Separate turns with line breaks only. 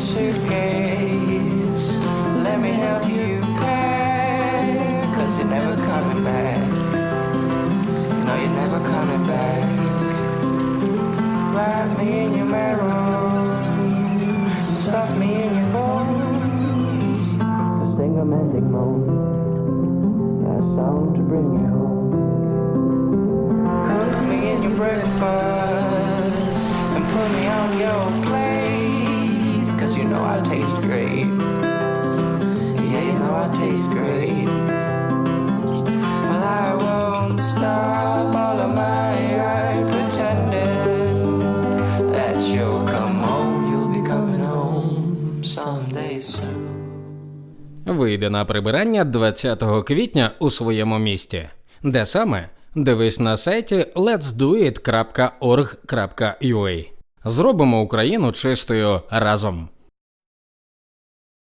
suitcase. Let me help you pack, cause you're never coming back. No, you're never coming back. Ride me in your marrow, stuff me in your bones. A single mending moan, that sound to bring you. I taste great. Yeah, you know I taste great. Well, I won't stop all of my pretending that you'll come home. You'll be coming home someday soon.
Вийде на прибирання 20 квітня у своєму місті. Де саме? Дивись на сайті letsdoit.org.ua. Зробимо Україну чистою разом.